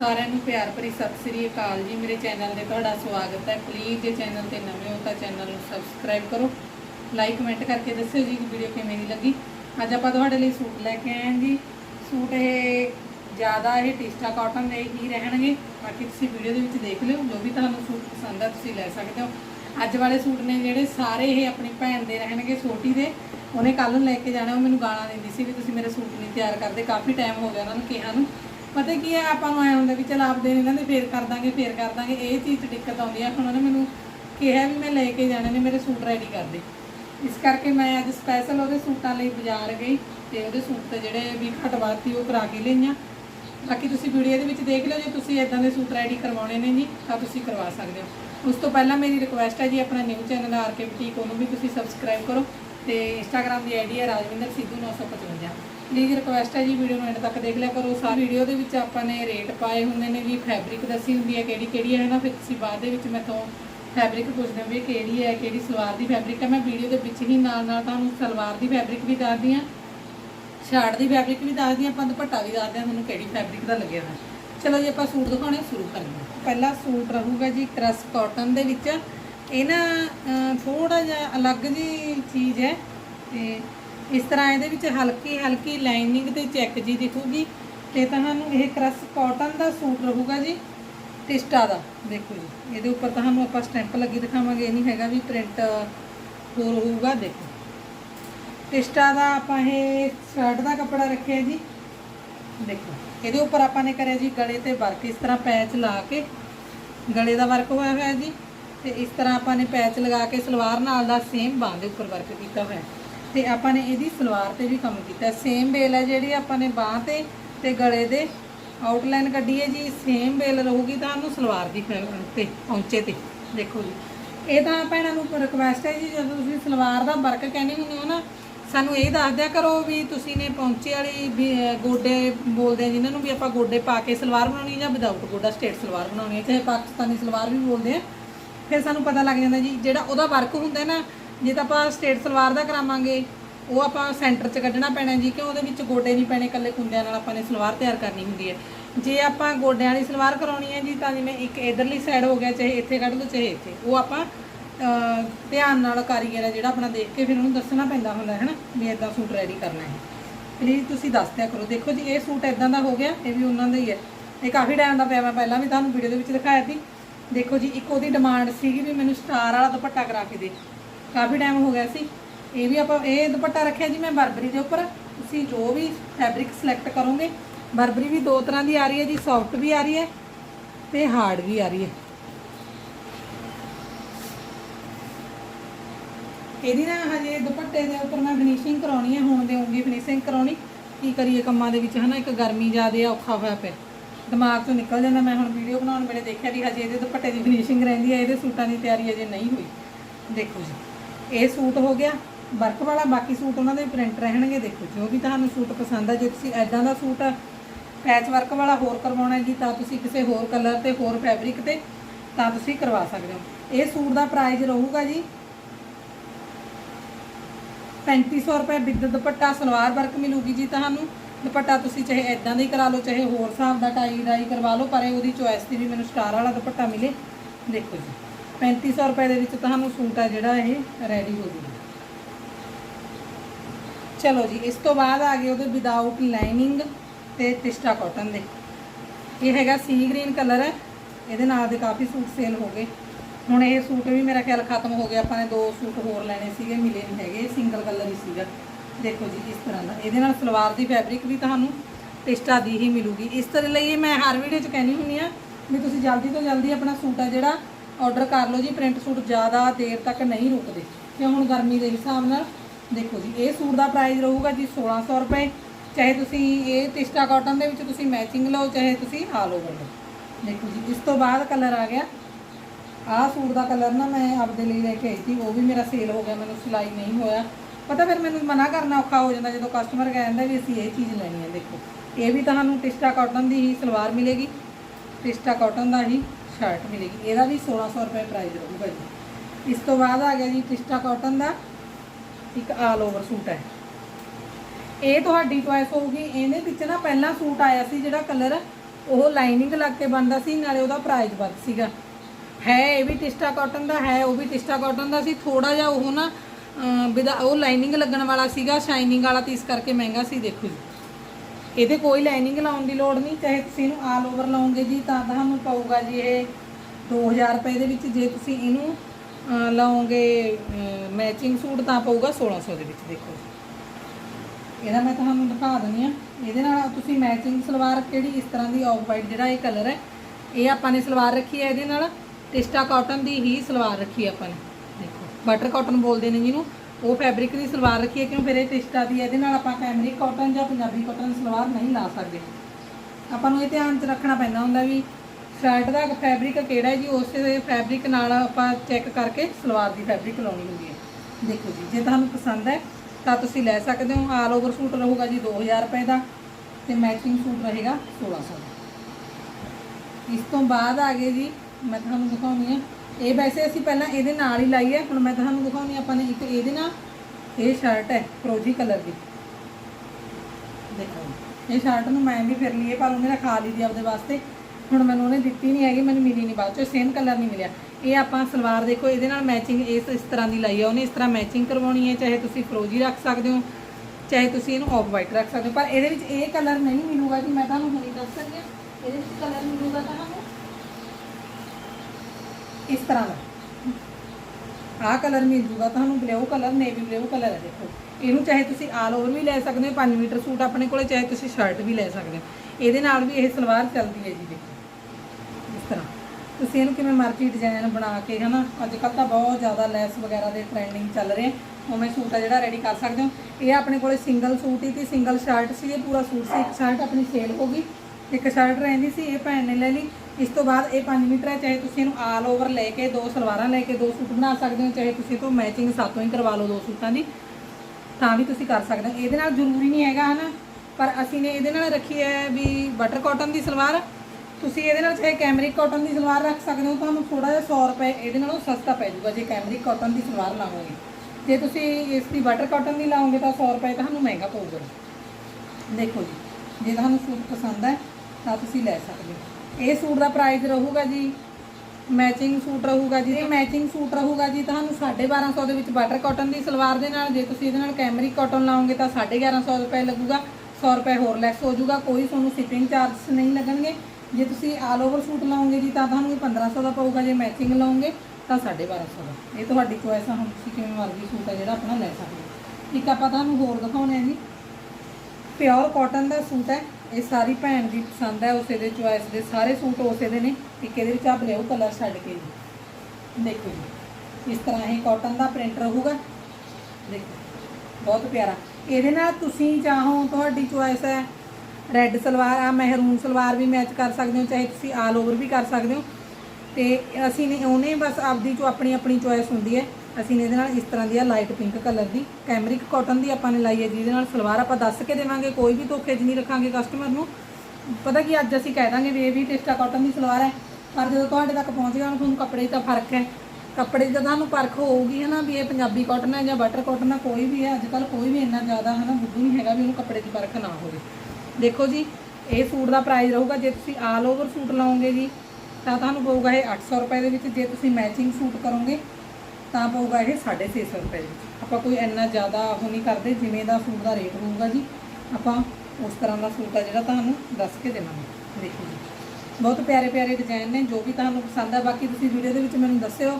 ਸਾਰਿਆਂ ਨੂੰ ਪਿਆਰ ਭਰੀ ਸਤਿ ਸ੍ਰੀ ਅਕਾਲ ਜੀ। ਮੇਰੇ ਚੈਨਲ ਤੇ ਤੁਹਾਡਾ ਸਵਾਗਤ ਹੈ। ਪਲੀਜ਼ ਜੇ ਚੈਨਲ ਤੇ ਨਵੇਂ ਹੋ ਤਾਂ ਚੈਨਲ ਨੂੰ ਸਬਸਕ੍ਰਾਈਬ ਕਰੋ। ਲਾਈਕ ਕਮੈਂਟ ਕਰਕੇ ਦੱਸਿਓ ਜੀ ਕਿ ਵੀਡੀਓ ਕਿਵੇਂ ਦੀ ਲੱਗੀ। ਅੱਜ ਆਪਾਂ ਤੁਹਾਡੇ ਲਈ ਸੂਟ ਲੈ ਕੇ ਆਏ ਹਾਂ ਜੀ। ਸੂਟ ਇਹ ਜ਼ਿਆਦਾ ਇਹ ਟਿਸਟਾ ਕਾਟਨ ਦੇ ਹੀ ਰਹਿਣਗੇ। ਬਾਕੀ ਤੁਸੀਂ ਵੀਡੀਓ ਦੇ ਵਿੱਚ ਦੇਖ ਲਿਓ। ਜੋ ਵੀ ਤੁਹਾਨੂੰ ਸੂਟ ਪਸੰਦ ਆ, ਤੁਸੀਂ ਲੈ ਸਕਦੇ ਹੋ। ਅੱਜ ਵਾਲੇ ਸੂਟ ਨੇ ਜਿਹੜੇ ਸਾਰੇ ਇਹ ਆਪਣੀ ਭੈਣ ਦੇ ਰਹਿਣਗੇ, ਛੋਟੀ ਦੇ। ਉਹਨੇ ਕੱਲ ਨੂੰ ਲੈ ਕੇ ਜਾਣਾ। ਉਹ ਮੈਨੂੰ ਗਾਲਾਂ ਦਿੰਦੀ ਸੀ ਵੀ ਤੁਸੀਂ ਮੇਰੇ ਸੂਟ ਨਹੀਂ ਤਿਆਰ ਕਰਦੇ। ਕਾਫੀ ਟਾਈਮ ਹੋ ਗਿਆ ਉਹਨਾਂ ਨੂੰ ਕਿਹਾ ਨੂੰ। ਪਤਾ ਕੀ ਹੈ, ਆਪਾਂ ਨੂੰ ਐ ਹੁੰਦਾ ਵੀ ਚਲ ਆਪਦੇ ਨੇ ਦੇ ਫੇਰ ਕਰ ਦਾਂਗੇ, ਫੇਰ ਕਰ ਦਾਂਗੇ, ਇਹ ਚੀਜ਼ 'ਚ ਦਿੱਕਤ ਆਉਂਦੀ ਆ। ਹੁਣ ਉਹਨੇ ਮੈਨੂੰ ਕਿਹਾ ਵੀ ਮੈਂ ਲੈ ਕੇ ਜਾਣੇ ਨੇ, ਮੇਰੇ ਸੂਟ ਰੈਡੀ ਕਰ ਦੇ। ਇਸ ਕਰਕੇ ਮੈਂ ਅੱਜ ਸਪੈਸ਼ਲ ਉਹਦੇ ਸੂਟਾਂ ਲਈ ਬਾਜ਼ਾਰ ਗਈ ਤੇ ਉਹਦੇ ਸੂਟ ਤੇ ਜਿਹੜੇ ਵੀ ਘਟਵਾਤੀ ਉਹ ਕਰਾ ਕੇ ਲਈਆਂ। ਬਾਕੀ ਤੁਸੀਂ ਵੀਡੀਓ ਦੇ ਵਿੱਚ ਦੇਖ ਲਿਓ, ਜੇ ਤੁਸੀਂ ਇਦਾਂ ਦੇ ਸੂਟ ਰੈਡੀ ਕਰਵਾਉਣੇ ਨੇ ਜੀ, ਤਾਂ ਤੁਸੀਂ ਕਰਵਾ ਸਕਦੇ ਹੋ। ਉਸ ਤੋਂ ਪਹਿਲਾਂ ਮੇਰੀ ਰਿਕੁਐਸਟ ਹੈ ਜੀ, ਆਪਣਾ ਨਿਊ ਚੈਨਲ ਆਰਕੇ ਬੁਟੀਕ ਉਹਨੂੰ ਵੀ ਤੁਸੀਂ ਸਬਸਕ੍ਰਾਈਬ ਕਰੋ ਤੇ ਇੰਸਟਾਗ੍ਰam ਦੀ ਆਈਡੀ ਹੈ ਰਾਜਵਿੰਦਰ ਸਿੱਧੂ 955 ਪਲੀਜ਼ ਰਿਕੁਐਸਟ ਹੈ ਜੀ ਵੀਡੀਓ ਨੂੰ ਐਂਡ ਤੱਕ ਦੇਖ ਲਿਆ ਕਰੋ। ਸਾਰੀ ਵੀਡੀਓ ਦੇ ਵਿੱਚ ਆਪਾਂ ਨੇ ਰੇਟ ਪਾਏ ਹੁੰਦੇ ਨੇ ਵੀ ਫੈਬਰਿਕ ਦੱਸੀ ਹੁੰਦੀ ਹੈ ਕਿਹੜੀ ਕਿਹੜੀ ਹੈ ਨਾ, ਫਿਰ ਤੁਸੀਂ ਬਾਅਦ ਦੇ ਵਿੱਚ ਮੈਥੋਂ ਫੈਬਰਿਕ ਪੁੱਛਦੇ ਹੋ ਵੀ ਕਿਹੜੀ ਹੈ, ਕਿਹੜੀ ਸਲਵਾਰ ਦੀ ਫੈਬਰਿਕ ਹੈ। ਮੈਂ ਵੀਡੀਓ ਦੇ ਵਿੱਚ ਹੀ ਨਾਲ ਨਾਲ ਤੁਹਾਨੂੰ ਸਲਵਾਰ ਦੀ ਫੈਬਰਿਕ ਵੀ ਦੱਸਦੀ ਹਾਂ, ਸ਼ਾਰਟ ਦੀ ਫੈਬਰਿਕ ਵੀ ਦੱਸਦੀ ਹਾਂ, ਆਪਾਂ ਦੁਪੱਟਾ ਵੀ ਦੱਸਦੇ ਹਾਂ ਤੁਹਾਨੂੰ ਕਿਹੜੀ ਫੈਬਰਿਕ ਦਾ ਲੱਗਿਆ ਹੋਇਆ। ਚਲੋ ਜੀ, ਆਪਾਂ ਸੂਟ ਦਿਖਾਉਣੇ ਸ਼ੁਰੂ ਕਰਦੇ ਹਾਂ ਪਹਿਲਾ ਸੂਟ ਰਹੂਗਾ ਜੀ ਕ੍ਰਸ ਕਾਟਨ ਦੇ ਵਿੱਚ। ਇਹ ਨਾ ਥੋੜਾ ਜਿਹਾ ਅਲੱਗ ਜੀ ਚੀਜ਼ ਹੈ ਤੇ ਇਸ ਤਰ੍ਹਾਂ ਇਹਦੇ ਵਿੱਚ ਹਲਕੀ ਹਲਕੀ ਲਾਈਨਿੰਗ ਤੇ ਚੈੱਕ ਜੀ ਦਿਖੂਗੀ ਤੇ ਤੁਹਾਨੂੰ ਇਹ ਕ੍ਰਸ ਕਾਟਨ ਦਾ ਸੂਟ ਰਹੂਗਾ ਜੀ, ਟਿਸਟਾ ਦਾ। ਦੇਖੋ ਜੀ, ਇਹਦੇ ਉੱਪਰ ਤੁਹਾਨੂੰ ਆਪਾਂ ਸਟੈਂਪ ਲੱਗੀ ਦਿਖਾਵਾਂਗੇ, ਇਹ ਨਹੀਂ ਹੈਗਾ ਵੀ ਪ੍ਰਿੰਟ ਹੋਰ ਹੋਊਗਾ, ਦੇਖੋ। ਟਿਸਟਾ ਦਾ ਆਪਾਂ ਇਹ ਸ਼ਰਟ ਦਾ ਕੱਪੜਾ ਰੱਖਿਆ ਜੀ, ਦੇਖੋ। ਇਹਦੇ ਉੱਪਰ ਆਪਾਂ ਨੇ ਕਰਿਆ ਜੀ ਗਲੇ ਤੇ ਵਰਕ, ਇਸ ਤਰ੍ਹਾਂ ਪੈਚ ਲਾ ਕੇ ਗਲੇ ਦਾ ਵਰਕ ਹੋਇਆ ਹੋਇਆ ਜੀ, ਤੇ ਇਸ ਤਰ੍ਹਾਂ ਆਪਾਂ ਨੇ ਪੈਚ ਲਗਾ ਕੇ ਸਲਵਾਰ ਨਾਲ ਦਾ ਸੇਮ ਬਾਂਹ ਦੇ ਉੱਪਰ ਵਰਕ ਕੀਤਾ ਹੋਇਆ। ਤੇ ਆਪਾਂ ਨੇ ਇਹਦੀ ਸਲਵਾਰ ਤੇ ਵੀ ਕੰਮ ਕੀਤਾ। ਸੇਮ ਬੇਲ ਹੈ ਜਿਹੜੀ ਆਪਾਂ ਨੇ ਬਾਂਹ ਤੇ ਤੇ ਗਲੇ ਦੇ ਆਊਟਲਾਈਨ ਕੱਢੀ ਹੈ ਜੀ। ਸੇਮ ਬੇਲ ਰਹੂਗੀ ਤੁਹਾਨੂੰ ਸਲਵਾਰ ਦੀ ਫਿਰ ਤੇ ਪੌਂਚੇ ਤੇ। ਦੇਖੋ ਜੀ। ਇਹ ਤਾਂ ਭੈਣਾਂ ਨੂੰ ਰਿਕਵੈਸਟ ਹੈ ਜੀ ਜਦੋਂ ਤੁਸੀਂ ਸਲਵਾਰ ਦਾ ਵਰਕ ਕਹਿੰਦੇ ਹੁੰਦੇ ਹੋ ਨਾ ਸਾਨੂੰ ਇਹ ਦੱਸ ਦਿਆ ਕਰੋ ਵੀ ਤੁਸੀਂ ਨੇ ਪੌਂਚੇ ਵਾਲੀ ਵੀ, ਗੋਡੇ ਬੋਲਦੇ ਆ ਜਿਨ੍ਹਾਂ ਨੂੰ ਵੀ ਆਪਾਂ ਗੋਡੇ ਪਾ ਕੇ ਸਲਵਾਰ ਬਣਾਉਣੀ ਹੈ ਜਾਂ ਵਿਦਆਊਟ ਗੋਡਾ ਸਟੇਟ ਸਲਵਾਰ ਬਣਾਉਣੀ ਹੈ। ਚਾਹੇ ਪਾਕਿਸਤਾਨੀ ਸਲਵਾਰ ਵੀ ਬੋਲਦੇ ਆ। ਫਿਰ ਸਾਨੂੰ ਪਤਾ ਲੱਗ ਜਾਂਦਾ ਜੀ ਜਿਹੜਾ ਉਹਦਾ ਵਰਕ ਹੁੰਦਾ ਨਾ ਜੇ ਤਾਂ ਆਪਾਂ ਸਟੇਟ ਸਲਵਾਰ ਦਾ ਕਰਾਵਾਂਗੇ, ਉਹ ਆਪਾਂ ਸੈਂਟਰ 'ਚ ਕੱਢਣਾ ਪੈਣਾ ਜੀ ਕਿ ਉਹਦੇ ਵਿੱਚ ਗੋਡੇ ਨਹੀਂ ਪੈਣੇ, ਇਕੱਲੇ ਕੁੰਦਿਆਂ ਨਾਲ ਆਪਾਂ ਨੇ ਸਲਵਾਰ ਤਿਆਰ ਕਰਨੀ ਹੁੰਦੀ ਹੈ। ਜੇ ਆਪਾਂ ਗੋਡਿਆਂ ਵਾਲੀ ਸਲਵਾਰ ਕਰਾਉਣੀ ਹੈ ਜੀ, ਤਾਂ ਜਿਵੇਂ ਇੱਕ ਇਧਰਲੀ ਸਾਈਡ ਹੋ ਗਿਆ, ਚਾਹੇ ਇੱਥੇ ਕੱਢ ਲਓ, ਚਾਹੇ ਇੱਥੇ, ਉਹ ਆਪਾਂ ਧਿਆਨ ਨਾਲ ਕਾਰੀਗਰ ਹੈ ਜਿਹੜਾ ਆਪਣਾ ਦੇਖ ਕੇ ਫਿਰ ਉਹਨੂੰ ਦੱਸਣਾ ਪੈਂਦਾ ਹੁੰਦਾ ਹੈ ਨਾ ਵੀ ਇਦਾਂ ਸੂਟ ਰੈਡੀ ਕਰਨਾ ਹੈ। ਪਲੀਜ਼ ਤੁਸੀਂ ਦੱਸ ਦਿਆ ਕਰੋ। ਦੇਖੋ ਜੀ, ਇਹ ਸੂਟ ਇਦਾਂ ਦਾ ਹੋ ਗਿਆ, ਇਹ ਵੀ ਉਹਨਾਂ ਦਾ ਹੀ ਹੈ। ਇਹ ਕਾਫੀ ਟਾਈਮ ਦਾ ਪਿਆ, ਮੈਂ ਪਹਿਲਾਂ ਵੀ ਤੁਹਾਨੂੰ ਵੀਡੀਓ ਦੇ ਵਿੱਚ ਦਿਖਾਇਆ ਸੀ। ਦੇਖੋ ਜੀ, ਇੱਕ ਉਹਦੀ ਡਿਮਾਂਡ ਸੀਗੀ ਵੀ ਮੈਨੂੰ ਸਟਾਰ ਵਾਲਾ ਦੁਪੱਟਾ ਕਰਾ ਕੇ ਦੇ। ਕਾਫੀ ਟਾਈਮ ਹੋ ਗਿਆ ਸੀ। ਇਹ ਵੀ ਆਪਾਂ, ਇਹ ਦੁਪੱਟਾ ਰੱਖਿਆ ਜੀ ਮੈਂ ਬਰਬਰੀ ਦੇ ਉੱਪਰ। ਤੁਸੀਂ ਜੋ ਵੀ ਫੈਬਰਿਕ ਸਿਲੈਕਟ ਕਰੋਗੇ, ਬਰਬਰੀ ਵੀ ਦੋ ਤਰ੍ਹਾਂ ਦੀ ਆ ਰਹੀ ਹੈ ਜੀ ਸੌਫਟ ਵੀ ਆ ਰਹੀ ਹੈ ਤੇ ਹਾਰਡ ਵੀ ਆ ਰਹੀ ਹੈ। ਇਹਦੀ ਨਾ ਹਜੇ ਦੁਪੱਟੇ ਦੇ ਉੱਪਰ ਮੈਂ ਫਿਨਿਸ਼ਿੰਗ ਕਰਾਉਣੀ ਹੈ, ਹੁਣ ਦੇਉਂਗੀ ਫਿਨਿਸ਼ਿੰਗ ਕਰਾਉਣੀ। ਕੀ ਕਰੀਏ ਕੰਮਾਂ ਦੇ ਵਿੱਚ, ਹਨਾ, ਇੱਕ ਗਰਮੀ ਜ਼ਿਆਦੇ ਆ, ਔਖਾ ਹੋਇਆ ਪਿਆ। ਦਿਮਾਗ ਤੋਂ ਨਿਕਲ ਜਾਂਦਾ, ਮੈਂ ਹੁਣ ਵੀਡੀਓ ਬਣਾਉਣ ਵੇਲੇ ਦੇਖਿਆ ਵੀ ਹਜੇ ਇਹਦੇ ਦੁਪੱਟੇ ਦੀ ਫਿਨਿਸ਼ਿੰਗ ਰਹਿੰਦੀ ਹੈ, ਇਹਦੇ ਸੂਟਾਂ ਦੀ ਤਿਆਰੀ ਅਜੇ ਨਹੀਂ ਹੋਈ। ਦੇਖੋ ਜੀ। ਇਹ ਸੂਟ ਹੋ ਗਿਆ। ਵਰਕ ਵਾਲਾ ਬਾਕੀ ਸੂਟ ਉਹਨਾਂ ਦੇ ਪ੍ਰਿੰਟ ਰਹਿਣਗੇ, ਦੇਖੋ, ਜੋ ਵੀ ਤੁਹਾਨੂੰ ਸੂਟ ਪਸੰਦ ਆ, ਜੇ ਤੁਸੀਂ ਐਦਾਂ ਦਾ ਸੂਟ ਪੈਚ ਵਰਕ ਵਾਲਾ ਹੋਰ ਕਰਵਾਉਣਾ ਜੀ, ਤਾਂ ਤੁਸੀਂ ਕਿਸੇ ਹੋਰ ਕਲਰ ਤੇ, ਹੋਰ ਫੈਬਰਿਕ ਤੇ, ਤਾਂ ਤੁਸੀਂ ਕਰਵਾ ਸਕਦੇ ਹੋ। ਇਹ ਸੂਟ ਦਾ ਪ੍ਰਾਈਸ ਰਹੂਗਾ ਜੀ 3500 ਰੁਪਏ ਵਿਦ ਦੁਪੱਟਾ, ਸਲਵਾਰ ਵਰਕ ਮਿਲੂਗੀ ਜੀ ਤੁਹਾਨੂੰ। ਦੁਪੱਟਾ ਤੁਸੀਂ ਚਾਹੇ ਐਦਾਂ ਦਾ ਹੀ ਕਰਾ ਲਓ, ਚਾਹੇ ਹੋਰ ਹਿਸਾਬ ਦਾ ਟਾਈ ਡਾਈ ਕਰਵਾ ਲਓ, ਪਰ ਇਹ ਉਹਦੀ ਚੋਇਸ ਦੀ ਵੀ ਮੈਨੂੰ ਸਟਾਰ ਵਾਲਾ ਦੁਪੱਟਾ ਮਿਲੇ। ਦੇਖੋ ਜੀ। 3500 ਰੁਪਏ ਦੇ ਵਿੱਚ ਤੁਹਾਨੂੰ ਸੂਟ ਆ ਜਿਹੜਾ ਇਹ ਰੈਡੀ ਹੋ ਜੂਗਾ। ਚਲੋ ਜੀ, ਇਸ ਤੋਂ ਬਾਅਦ ਆ ਗਏ ਉਹਦੇ ਵਿਦਆਊਟ ਲਾਈਨਿੰਗ ਤੇ ਟਿਸਟਾ ਕਾਟਨ ਦੇ। ਇਹ ਹੈਗਾ ਸੀ ਗ੍ਰੀਨ ਕਲਰ ਹੈ ਇਹਦੇ ਨਾਲ ਦੇ ਕਾਫੀ ਸੂਟ ਸੇਲ ਹੋ ਗਏ। ਹੁਣ ਇਹ ਸੂਟ ਵੀ ਮੇਰਾ ਖਿਆਲ ਖਤਮ ਹੋ ਗਿਆ, ਆਪਾਂ ਨੇ ਦੋ ਸੂਟ ਹੋਰ ਲੈਣੇ ਸੀਗੇ, ਮਿਲੇ ਨਹੀਂ ਹੈਗੇ ਸਿੰਗਲ ਕਲਰ ਹੀ ਸੀਗਾ। ਦੇਖੋ ਜੀ, ਇਸ ਤਰ੍ਹਾਂ ਦਾ। ਇਹਦੇ ਨਾਲ ਸਲਵਾਰ ਦੀ ਫੈਬਰਿਕ ਵੀ ਤੁਹਾਨੂੰ ਟਿਸਟਾ ਦੀ ਹੀ ਮਿਲੂਗੀ। ਇਸ ਤਰ੍ਹਾਂ ਲਈ ਮੈਂ ਹਰ ਵੀਡੀਓ 'ਚ ਕਹਿੰਦੀ ਹੁੰਦੀ ਆ ਵੀ ਤੁਸੀਂ ਜਲਦੀ ਤੋਂ ਜਲਦੀ ਆਪਣਾ ਸੂਟ ਆ ਜਿਹੜਾ ਆਰਡਰ ਕਰ ਲਓ ਜੀ, ਪ੍ਰਿੰਟ ਸੂਟ ਜ਼ਿਆਦਾ ਦੇਰ ਤੱਕ ਨਹੀਂ ਰੁਕਦੇ। ਕਿਉਂ ਹੁਣ ਗਰਮੀ ਦੇ ਹਿਸਾਬ ਨਾਲ, ਦੇਖੋ ਜੀ, ਇਹ ਸੂਟ ਦਾ ਪ੍ਰਾਈਸ ਰਹੂਗਾ ਜੀ 1600 ਰੁਪਏ। ਚਾਹੇ ਤੁਸੀਂ ਇਹ ਟਿਸਟਾ ਕਾਟਨ ਦੇ ਵਿੱਚ ਤੁਸੀਂ ਮੈਚਿੰਗ ਲਓ, ਚਾਹੇ ਤੁਸੀਂ ਆਲ ਓਵਰ ਲਓ। ਦੇਖੋ ਜੀ, ਇਸ ਤੋਂ ਬਾਅਦ ਕਲਰ ਆ ਗਿਆ। ਆਹ ਸੂਟ ਦਾ ਕਲਰ ਨਾ ਮੈਂ ਆਪਦੇ ਲਈ ਲੈ ਕੇ ਆਈ ਸੀ, ਉਹ ਵੀ ਮੇਰਾ ਸੇਲ ਹੋ ਗਿਆ, ਮੈਨੂੰ ਸਿਲਾਈ ਨਹੀਂ ਹੋਇਆ। ਪਤਾ ਫਿਰ ਮੈਨੂੰ ਮਨਾ ਕਰਨਾ ਔਖਾ ਹੋ ਜਾਂਦਾ ਜਦੋਂ ਕਸਟਮਰ ਕਹਿੰਦਾ ਵੀ ਅਸੀਂ ਇਹ ਚੀਜ਼ ਲੈਣੀ ਹੈ, ਦੇਖੋ। ਇਹ ਵੀ ਤੁਹਾਨੂੰ ਟਿਸਟਾ ਕਾਟਨ ਦੀ ਹੀ ਸਲਵਾਰ ਮਿਲੇਗੀ ਟਿਸਟਾ ਕਾਟਨ ਦਾ ਹੀ। ਸ਼ਰਟ ਮਿਲੇਗੀ। ਇਹਦਾ ਵੀ 1600 ਰੁਪਏ ਪ੍ਰਾਈਸ ਰਹੂਗਾ ਜੀ ਇਸ ਤੋਂ ਬਾਅਦ ਆ ਗਿਆ ਜੀ ਟਿਸਟਾ ਕਾਟਨ ਦਾ। ਇੱਕ ਆਲ ਓਵਰ ਸੂਟ ਹੈ। ਇਹ ਤੁਹਾਡੀ ਚੋਇਸ ਹੋਊਗੀ। ਇਹਦੇ ਵਿੱਚ ਨਾ ਪਹਿਲਾ ਸੂਟ ਆਇਆ ਸੀ ਜਿਹੜਾ ਕਲਰ ਉਹ ਲਾਈਨਿੰਗ ਲੱਗ ਕੇ ਬਣਦਾ ਸੀ, ਨਾਲੇ ਉਹਦਾ ਪ੍ਰਾਈਸ ਵੱਧ ਸੀਗਾ। ਹੈ ਇਹ ਵੀ ਟਿਸਟਾ ਕਾਟਨ ਦਾ, ਹੈ ਉਹ ਵੀ ਟਿਸਟਾ ਕਾਟਨ ਦਾ ਸੀ। ਥੋੜਾ ਜਿਹਾ ਉਹ ਨਾ ਵਿਦਾ ਉਹ ਲਾਈਨਿੰਗ ਲੱਗਣ ਵਾਲਾ ਸੀਗਾ। ਸ਼ਾਈਨਿੰਗ ਵਾਲਾ ਤੇ ਇਸ ਕਰਕੇ ਮਹਿੰਗਾ ਸੀ, ਦੇਖੋ ਜੀ। ਇਹਦੇ ਕੋਈ ਲਾਈਨਿੰਗ ਲਾਉਣ ਦੀ ਲੋੜ ਨਹੀਂ ਚਾਹੇ ਤੁਸੀਂ ਇਹਨੂੰ ਆਲ ਓਵਰ ਲਾਉਂਗੇ ਜੀ ਤਾਂ ਤੁਹਾਨੂੰ ਪਊਗਾ ਜੀ ਇਹ 2000 ਰੁਪਏ ਦੇ ਵਿੱਚ ਜੇ ਤੁਸੀਂ ਇਹਨੂੰ ਅਹ, ਮੈਚਿੰਗ ਸੂਟ ਤਾਂ ਪਊਗਾ 1600 ਦੇ ਵਿੱਚ ਦੇਖੋ ਇਹਦਾ ਮੈਂ ਤੁਹਾਨੂੰ ਦਿਖਾ ਦਿੰਦੀ ਆ ਇਹਦੇ ਨਾਲ ਤੁਸੀਂ ਮੈਚਿੰਗ ਸਲਵਾਰ ਕਿਹੜੀ ਇਸ ਤਰ੍ਹਾਂ ਦੀ ਆਫ ਵਾਈਟ ਜਿਹੜਾ ਇਹ ਕਲਰ ਹੈ ਇਹ ਆਪਾਂ ਨੇ ਸਲਵਾਰ ਰੱਖੀ ਹੈ ਇਹਦੇ ਨਾਲ। ਟਿਸਟਾ ਕਾਟਨ ਦੀ ਹੀ ਸਲਵਾਰ ਰੱਖੀ ਆਪਾਂ ਨੇ ਦੇਖੋ। ਬਟਰ ਕਾਟਨ ਬੋਲਦੇ ਨੇ ਜਿਹਨੂੰ। ਉਹ ਫੈਬਰਿਕ ਦੀ ਸਲਵਾਰ ਰੱਖੀ ਹੈ ਕਿਉਂ? ਫਿਰ ਇਹ ਟਿਸਟਾ ਦੀ ਹੈ, ਇਹਦੇ ਨਾਲ ਆਪਾਂ ਕੈਮਰਿਕ ਕਾਟਨ ਜਾਂ ਪੰਜਾਬੀ ਕਾਟਨ ਸਲਵਾਰ ਨਹੀਂ ਲਾ ਸਕਦੇ। ਆਪਾਂ ਨੂੰ ਇਹ ਧਿਆਨ 'ਚ ਰੱਖਣਾ ਪੈਂਦਾ ਹੁੰਦਾ ਵੀ ਸ਼ਰਟ ਦਾ ਫੈਬਰਿਕ ਕਿਹੜਾ ਹੈ ਜੀ? ਉਸੇ ਫੈਬਰਿਕ ਨਾਲ ਆਪਾਂ ਚੈੱਕ ਕਰਕੇ ਸਲਵਾਰ ਦੀ ਫੈਬਰਿਕ ਲਾਉਣੀ ਹੁੰਦੀ ਹੈ। ਦੇਖੋ ਜੀ ਜੇ ਤੁਹਾਨੂੰ ਪਸੰਦ ਹੈ ਤਾਂ ਤੁਸੀਂ ਲੈ ਸਕਦੇ ਹੋ। ਆਲ ਓਵਰ ਸੂਟ ਰਹੂਗਾ ਜੀ 2000 ਰੁਪਏ ਦਾ ਤੇ ਮੈਚਿੰਗ ਸੂਟ ਰਹੇਗਾ 1600 ਦਾ। ਇਸ ਤੋਂ ਬਾਅਦ ਆ ਗਏ ਜੀ ਮੈਂ ਤੁਹਾਨੂੰ ਦਿਖਾਉਂਦੀ ਹਾਂ। ਇਹ ਵੈਸੇ ਅਸੀਂ ਪਹਿਲਾਂ ਇਹਦੇ ਨਾਲ ਹੀ ਲਾਈ ਹੈ। ਹੁਣ ਮੈਂ ਤੁਹਾਨੂੰ ਦਿਖਾਉਣੀ ਆਪਾਂ ਨੇ ਇੱਕ ਇਹਦੇ ਨਾਲ, ਇਹ ਸ਼ਰਟ ਹੈ, ਫਰੋਜੀ ਕਲਰ ਦੀ। ਦੇਖੋ, ਇਹ ਸ਼ਰਟ ਨੂੰ ਮੈਂ ਵੀ ਫਿਰ ਲਈ ਪਰ ਉਹਨੇ ਰਖਾ ਲਈ ਦੀ ਆਪਦੇ ਵਾਸਤੇ। ਹੁਣ ਮੈਨੂੰ ਉਹਨੇ ਦਿੱਤੀ ਨਹੀਂ ਹੈਗੀ, ਮੈਨੂੰ ਮਿਲੀ ਨਹੀਂ ਬਾਅਦ ਚੋਂ ਸੇਮ ਕਲਰ ਨਹੀਂ ਮਿਲਿਆ। ਇਹ ਆਪਾਂ ਸਲਵਾਰ ਦੇਖੋ, ਇਹਦੇ ਨਾਲ ਮੈਚਿੰਗ ਇਸ ਇਸ ਤਰ੍ਹਾਂ ਦੀ ਲਾਈ ਹੈ ਉਹਨੇ, ਇਸ ਤਰ੍ਹਾਂ ਮੈਚਿੰਗ ਕਰਵਾਉਣੀ ਹੈ, ਚਾਹੇ ਤੁਸੀਂ ਫਰੋਜੀ ਰੱਖ ਸਕਦੇ ਹੋ, ਚਾਹੇ ਤੁਸੀਂ ਇਹਨੂੰ ਆਫ ਵਾਈਟ ਰੱਖ ਸਕਦੇ ਹੋ। ਪਰ ਇਹਦੇ ਵਿੱਚ ਇਹ ਕਲਰ ਨਹੀਂ ਮਿਲੂਗਾ ਜੀ, ਮੈਂ ਤੁਹਾਨੂੰ ਹੁਣੇ ਦੱਸ ਸਕਦੀ ਹਾਂ। ਇਹਦੇ ਵਿੱਚ ਕਲਰ ਮਿਲੂਗਾ ਤੁਹਾਨੂੰ। ਇਸ ਤਰ੍ਹਾਂ ਦਾ। ਆਹ ਕਲਰ ਮਿਲ ਜੂਗਾ ਤੁਹਾਨੂੰ blue colour navy blue colour ਹੈ ਦੇਖੋ। ਇਹਨੂੰ ਚਾਹੇ ਤੁਸੀਂ ਆਲ ਓਵਰ ਵੀ ਲੈ ਸਕਦੇ ਹੋ 5 ਮੀਟਰ ਸੂਟ ਆਪਣੇ ਕੋਲੇ, ਚਾਹੇ ਤੁਸੀਂ ਸ਼ਰਟ ਵੀ ਲੈ ਸਕਦੇ ਹੋ। ਇਹਦੇ ਨਾਲ ਵੀ ਇਹ ਸਲਵਾਰ ਚੱਲਦੀ ਹੈ ਜੀ ਦੇਖੋ। ਇਸ ਤਰ੍ਹਾਂ। ਤੁਸੀਂ ਇਹਨੂੰ ਕਿਵੇਂ ਮਰਜ਼ੀ ਡਿਜ਼ਾਈਨ ਬਣਾ ਕੇ, ਹਨਾ ਅੱਜ ਕੱਲ੍ਹ ਤਾਂ ਬਹੁਤ ਜ਼ਿਆਦਾ ਲੈਸ ਵਗੈਰਾ ਦੇ ਟ੍ਰੈਂਡਿੰਗ ਚੱਲ ਰਹੇ ਉਵੇਂ ਸੂਟ ਆ ਜਿਹੜਾ ਰੈਡੀ ਕਰ ਸਕਦੇ ਹੋ। ਇਹ ਆਪਣੇ ਕੋਲੇ ਸਿੰਗਲ ਸੂਟ ਹੀ ਤੇ ਸਿੰਗਲ ਸ਼ਰਟ ਸੀ, ਇਹ ਪੂਰਾ ਸੂਟ ਸੀ, ਇੱਕ ਸ਼ਰਟ ਆਪਣੀ ਸੇਲ ਹੋ ਗਈ। ਇੱਕ ਸ਼ਰਟ ਰਹਿੰਦੀ ਸੀ, ਇਹ ਭੈਣ ਨੇ ਲੈ ਲਈ। ਇਸ ਤੋਂ ਬਾਅਦ ਇਹ 5 ਮੀਟਰ ਹੈ ਚਾਹੇ ਤੁਸੀਂ ਇਹਨੂੰ ਆਲ ਓਵਰ ਲੈ ਕੇ ਦੋ ਸਲਵਾਰਾਂ ਲੈ ਕੇ ਦੋ ਸੂਟ ਬਣਾ ਸਕਦੇ ਹੋ, ਚਾਹੇ ਤੁਸੀਂ ਤੋਂ ਮੈਚਿੰਗ ਸਾਤੋਂ ਹੀ ਕਰਵਾ ਲਓ ਦੋ ਸੂਟਾਂ ਦੀ, ਤਾਂ ਵੀ ਤੁਸੀਂ ਕਰ ਸਕਦੇ ਹੋ। ਇਹਦੇ ਨਾਲ ਜ਼ਰੂਰੀ ਨਹੀਂ ਹੈਗਾ ਹਨਾ, ਪਰ ਅਸੀਂ ਨੇ ਇਹਦੇ ਨਾਲ ਰੱਖੀ ਹੈ ਵੀ ਬਟਰ ਕਾਟਨ ਦੀ ਸਲਵਾਰ। ਤੁਸੀਂ ਇਹਦੇ ਨਾਲ ਚਾਹੇ ਕੈਮਰਿਕ ਕਾਟਨ ਦੀ ਸਲਵਾਰ ਰੱਖ ਸਕਦੇ ਹੋ, ਤੁਹਾਨੂੰ ਥੋੜਾ ਜਿਹਾ 100 ਰੁਪਏ ਇਹਦੇ ਨਾਲੋਂ ਸਸਤਾ ਪੈ ਜਾਊਗਾ ਜੇ ਕੈਮਰਿਕ ਕਾਟਨ ਦੀ ਸਲਵਾਰ ਲਾਓਗੇ। ਜੇ ਤੁਸੀਂ ਇਸ ਦੀ ਬਟਰ ਕਾਟਨ ਦੀ ਲਾਓਗੇ ਤਾਂ 100 ਰੁਪਏ ਤੁਹਾਨੂੰ ਮਹਿੰਗਾ ਪਊਗਾ। ਦੇਖੋ ਜੀ, ਜੇ ਤੁਹਾਨੂੰ ਸੂਟ ਪਸੰਦ ਹੈ ਤਾਂ ਤੁਸੀਂ ਲੈ ਸਕਦੇ ਹੋ। ਇਹ ਸੂਟ ਦਾ ਪ੍ਰਾਈਸ ਰਹੂਗਾ ਜੀ ਮੈਚਿੰਗ ਸੂਟ ਰਹੂਗਾ ਜੀ ਇਹ ਮੈਚਿੰਗ ਸੂਟ ਰਹੂਗਾ ਜੀ, ਤੁਹਾਨੂੰ 1250 ਦੇ ਵਿੱਚ ਬਟਰ ਕਾਟਨ ਦੀ ਸਲਵਾਰ ਦੇ ਨਾਲ, ਜੇ ਤੁਸੀਂ ਇਹਦੇ ਨਾਲ ਕੈਮਰਿਕ ਕਾਟਨ ਲਾਓਗੇ ਤਾਂ 1150 ਰੁਪਏ ਲੱਗੂਗਾ 100 ਰੁਪਏ ਹੋਰ ਲੈਸ ਹੋ ਜਾਊਗਾ, ਕੋਈ ਤੁਹਾਨੂੰ ਸ਼ਿਪਿੰਗ ਚਾਰਜਸ ਨਹੀਂ ਲੱਗਣਗੇ। ਜੇ ਤੁਸੀਂ ਆਲ ਓਵਰ ਸੂਟ ਲਾਓਗੇ ਜੀ, ਤਾਂ ਤੁਹਾਨੂੰ ਇਹ 1500 ਦਾ ਪਊਗਾ, ਜੇ ਮੈਚਿੰਗ ਲਾਓਗੇ ਤਾਂ 1250 ਦਾ। ਇਹ ਤੁਹਾਡੀ ਚੋਇਸ ਆ, ਹੁਣ ਤੁਸੀਂ ਕਿਵੇਂ ਮਰਜ਼ੀ ਸੂਟ ਆ ਜਿਹੜਾ ਆਪਣਾ ਲੈ ਸਕਦੇ ਹੋ। ਇੱਕ ਆਪਾਂ ਤੁਹਾਨੂੰ ਹੋਰ ਦਿਖਾਉਣੇ ਆ ਜੀ। ਪਿਓਰ ਕਾਟਨ ਦਾ ਸੂਟ ਹੈ। ਇਹ ਸਾਰੀ ਭੈਣ ਦੀ ਪਸੰਦ ਹੈ, ਉਸੇ ਦੇ ਚੁਆਇਸ ਦੇ ਸਾਰੇ ਸੂਟ ਉਸੇ ਦੇ ਨੇ, ਇੱਕ ਇਹਦੇ ਵਿੱਚ ਆ ਬਲੂ ਕਲਰ ਛੱਡ ਕੇ ਜੀ। ਦੇਖੋ ਜੀ, ਇਸ ਤਰ੍ਹਾਂ ਇਹ ਕਾਟਨ ਦਾ ਪ੍ਰਿੰਟ ਰਹੂਗਾ। ਦੇਖੋ, ਬਹੁਤ ਪਿਆਰਾ। ਇਹਦੇ ਨਾਲ ਤੁਸੀਂ ਚਾਹੋ ਤੁਹਾਡੀ ਚੁਆਇਸ ਹੈ ਰੈੱਡ ਸਲਵਾਰ ਆ ਮਹਿਰੂਨ ਸਲਵਾਰ ਵੀ ਮੈਚ ਕਰ ਸਕਦੇ ਹੋ, ਚਾਹੇ ਤੁਸੀਂ ਆਲ ਓਵਰ ਵੀ ਕਰ ਸਕਦੇ ਹੋ। ਤੇ ਅਸੀਂ ਨੇ, ਉਹਨੇ ਬਸ ਆਪਦੀ ਜੋ ਆਪਣੀ ਆਪਣੀ ਚੁਆਇਸ ਹੁੰਦੀ ਹੈ ਅਸੀਂ ਨੇ ਇਹਦੇ ਨਾਲ ਇਸ ਤਰ੍ਹਾਂ ਦੀ ਆ ਲਾਈਟ ਪਿੰਕ ਕਲਰ ਦੀ। ਕੈਮਰਿਕ ਕਾਟਨ ਦੀ ਆਪਾਂ ਨੇ ਲਾਈ ਹੈ, ਜਿਹਦੇ ਨਾਲ ਸਲਵਾਰ ਆਪਾਂ ਦੱਸ ਕੇ ਦੇਵਾਂਗੇ, ਕੋਈ ਵੀ ਧੋਖੇ 'ਚ ਨਹੀਂ ਰੱਖਾਂਗੇ ਕਸਟਮਰ ਨੂੰ। ਪਤਾ ਕੀ ਅੱਜ ਅਸੀਂ ਕਹਿ ਦਾਂਗੇ ਵੀ ਇਹ ਵੀ ਟਿਸਟਾ ਕਾਟਨ ਦੀ ਸਲਵਾਰ ਹੈ, ਪਰ ਜਦੋਂ ਤੁਹਾਡੇ ਤੱਕ ਪਹੁੰਚ ਗਿਆ ਤੁਹਾਨੂੰ ਕੱਪੜੇ 'ਚ ਤਾਂ ਫ਼ਰਕ ਹੈ। ਕੱਪੜੇ 'ਚ ਤਾਂ ਤੁਹਾਨੂੰ ਪਰਖ ਹੋਊਗੀ, ਹਨਾ, ਵੀ ਇਹ ਪੰਜਾਬੀ ਕਾਟਨ ਹੈ ਜਾਂ ਬਟਰ ਕਾਟਨ ਹੈ, ਕੋਈ ਵੀ ਹੈ ਅੱਜ ਕੱਲ ਕੋਈ ਵੀ ਇੰਨਾ ਜ਼ਿਆਦਾ, ਹਨਾ, ਬੁੱਧੂ ਨਹੀਂ ਹੈਗਾ ਵੀ ਉਹਨੂੰ ਕੱਪੜੇ 'ਚ ਪਰਖ ਨਾ ਹੋਵੇ। ਦੇਖੋ ਜੀ, ਇਹ ਸੂਟ ਦਾ ਪ੍ਰਾਈਸ ਰਹੂਗਾ, ਜੇ ਤੁਸੀਂ ਆਲ ਓਵਰ ਸੂਟ ਲਾਓਗੇ ਜੀ, ਤਾਂ ਤੁਹਾਨੂੰ ਪਊਗਾ ਇਹ 800 ਰੁਪਏ ਦੇ ਵਿੱਚ, ਜੇ ਤੁਸੀਂ ਮੈਚਿੰਗ ਸੂਟ ਕਰੋਗੇ ਤਾਂ ਪਊਗਾ ਇਹ 650 ਰੁਪਏ ਦੇ ਵਿੱਚ ਆਪਾਂ ਕੋਈ ਇੰਨਾ ਜ਼ਿਆਦਾ ਉਹ ਨਹੀਂ ਕਰਦੇ ਜਿਵੇਂ ਦਾ ਸੂਟ ਦਾ ਰੇਟ ਹੋਊਗਾ ਜੀ। ਆਪਾਂ ਉਸ ਤਰ੍ਹਾਂ ਦਾ ਸੂਟ ਆ ਜਿਹੜਾ ਤੁਹਾਨੂੰ ਦੱਸ ਕੇ ਦੇਵਾਂਗੇ। ਦੇਖੋ ਜੀ। ਬਹੁਤ ਪਿਆਰੇ ਪਿਆਰੇ ਡਿਜ਼ਾਈਨ ਨੇ, ਜੋ ਵੀ ਤੁਹਾਨੂੰ ਪਸੰਦ ਆ। ਬਾਕੀ ਤੁਸੀਂ ਵੀਡੀਓ ਦੇ ਵਿੱਚ ਮੈਨੂੰ ਦੱਸਿਓ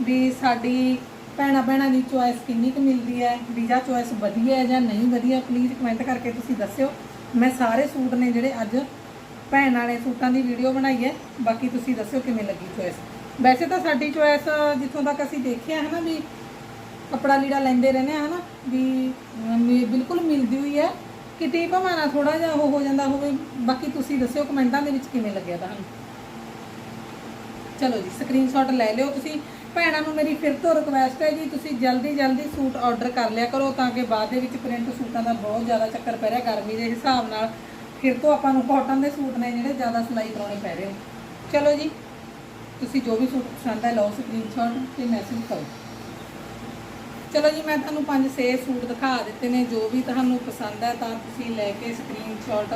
ਵੀ ਸਾਡੀ ਭੈਣਾਂ ਭੈਣਾਂ ਦੀ ਚੋਇਸ ਕਿੰਨੀ ਕੁ ਮਿਲਦੀ ਹੈ, ਵੀ ਜਾਂ ਚੁਆਇਸ ਵਧੀਆ ਹੈ ਜਾਂ ਨਹੀਂ ਵਧੀਆ ਪਲੀਜ਼ ਕਮੈਂਟ ਕਰਕੇ ਤੁਸੀਂ ਦੱਸਿਓ। ਮੈਂ ਸਾਰੇ ਸੂਟ ਨੇ ਜਿਹੜੇ ਅੱਜ ਭੈਣ ਵਾਲੇ ਸੂਟਾਂ ਦੀ ਵੀਡੀਓ ਬਣਾਈ ਹੈ। ਬਾਕੀ ਤੁਸੀਂ ਦੱਸਿਓ ਕਿਵੇਂ ਲੱਗੀ ਚੋਇਸ ਵੈਸੇ ਤਾਂ ਸਾਡੀ ਚੋਇਸ ਜਿੱਥੋਂ ਤੱਕ ਅਸੀਂ ਦੇਖਿਆ ਹੈ ਨਾ ਵੀ ਕੱਪੜਾ ਲੀੜਾ ਲੈਂਦੇ ਰਹਿੰਦੇ ਆ ਹਨਾ ਵੀ ਅਮ, ਬਿਲਕੁਲ ਮਿਲਦੀ ਹੋਈ ਹੈ। ਕਿਤੇ ਭਾਵੇਂ ਨਾ ਥੋੜਾ ਜਿਹਾ ਉਹ ਹੋ ਜਾਂਦਾ ਹੋਵੇ। ਬਾਕੀ ਤੁਸੀਂ ਦੱਸਿਓ ਕਮੈਂਟਾਂ ਦੇ ਵਿੱਚ ਕਿਵੇਂ ਲੱਗਿਆ ਤੁਹਾਨੂੰ। ਚਲੋ ਜੀ ਸਕਰੀਨਸ਼ਾਟ ਲੈ ਲਿਓ ਤੁਸੀਂ। ਭੈਣਾਂ ਨੂੰ ਮੇਰੀ ਫਿਰ ਤੋਂ ਰਿਕਵੈਸਟ ਹੈ ਜੀ ਤੁਸੀਂ ਜਲਦੀ ਜਲਦੀ ਸੂਟ ਆਰਡਰ ਕਰ ਲਿਆ ਕਰੋ ਤਾਂ ਕਿ ਬਾਅਦ ਦੇ ਵਿੱਚ ਪ੍ਰਿੰਟ ਸੂਟਾਂ ਦਾ ਬਹੁਤ ਜ਼ਿਆਦਾ ਚੱਕਰ ਪੈ ਰਿਹਾ ਗਰਮੀ ਦੇ ਹਿਸਾਬ ਨਾਲ। ਫਿਰ ਤੋਂ ਆਪਾਂ ਨੂੰ ਕਾਟਨ ਦੇ ਸੂਟ ਨੇ ਜਿਹੜੇ ਜ਼ਿਆਦਾ ਸਿਲਾਈ ਕਰਾਉਣੇ ਪੈ ਰਹੇ ਚਲੋ ਜੀ ਤੁਸੀਂ ਜੋ ਵੀ ਸੂਟ ਪਸੰਦ ਹੈ, ਲਓ ਸਕਰੀਨਸ਼ਾਟ ਤੇ ਮੈਸੇਜ ਕਰੋ। ਚਲੋ ਜੀ, ਮੈਂ ਤੁਹਾਨੂੰ ਪੰਜ ਛੇ ਸੂਟ ਦਿਖਾ ਦਿੱਤੇ ਨੇ, ਜੋ ਵੀ ਤੁਹਾਨੂੰ ਪਸੰਦ ਹੈ, ਤਾਂ ਤੁਸੀਂ ਲੈ ਕੇ ਸਕਰੀਨਸ਼ਾਟ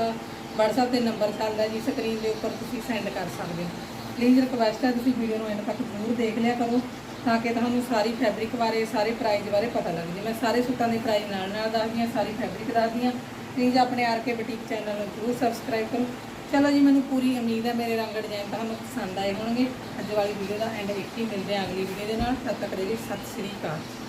WhatsApp ਤੇ ਨੰਬਰ ਚੱਲਦਾ ਜੀ ਸਕਰੀਨ ਦੇ ਉੱਪਰ ਤੁਸੀਂ ਸੈਂਡ ਕਰ ਸਕਦੇ ਹੋ। ਪਲੀਜ਼ ਰਿਕਵੈਸਟ ਹੈ, ਤੁਸੀਂ ਵੀਡੀਓ ਨੂੰ ਐਂਡ ਤੱਕ ਜ਼ਰੂਰ ਦੇਖ ਲਿਆ ਕਰੋ, ਤਾਂ ਕਿ ਤੁਹਾਨੂੰ ਸਾਰੀ ਫੈਬਰਿਕ ਬਾਰੇ, ਸਾਰੇ ਪ੍ਰਾਈਸ ਬਾਰੇ ਪਤਾ ਲੱਗ ਜੇ ਮੈਂ ਸਾਰੇ ਸੂਟਾਂ ਦੇ ਪ੍ਰਾਈਸ ਨਾਲ ਨਾਲ ਦੱਸਦੀ ਹਾਂ, ਸਾਰੀ ਫੈਬਰਿਕ ਦੱਸਦੀ ਹਾਂ। ਪਲੀਜ਼ ਆਪਣੇ ਆਰ ਕੇ ਬੁਟੀਕ ਚੈਨਲ ਨੂੰ ਜ਼ਰੂਰ ਸਬਸਕ੍ਰਾਈਬ ਕਰੋ। ਚਲੋ ਜੀ, ਮੈਨੂੰ ਪੂਰੀ ਉਮੀਦ ਹੈ ਮੇਰੇ ਰੰਗ ਡਿਜ਼ਾਈਨ ਤੁਹਾਨੂੰ ਪਸੰਦ ਆਏ ਹੋਣਗੇ। ਅੱਜ ਵਾਲੀ ਵੀਡੀਓ ਦਾ ਐਂਡ ਇੱਕ ਹੀ ਮਿਲਦੇ ਹਾਂ ਅਗਲੀ ਵੀਡੀਓ ਦੇ ਨਾਲ। ਤਦ ਤੱਕ ਦੇ ਲਈ ਸਤਿ ਸ੍ਰੀ ਅਕਾਲ।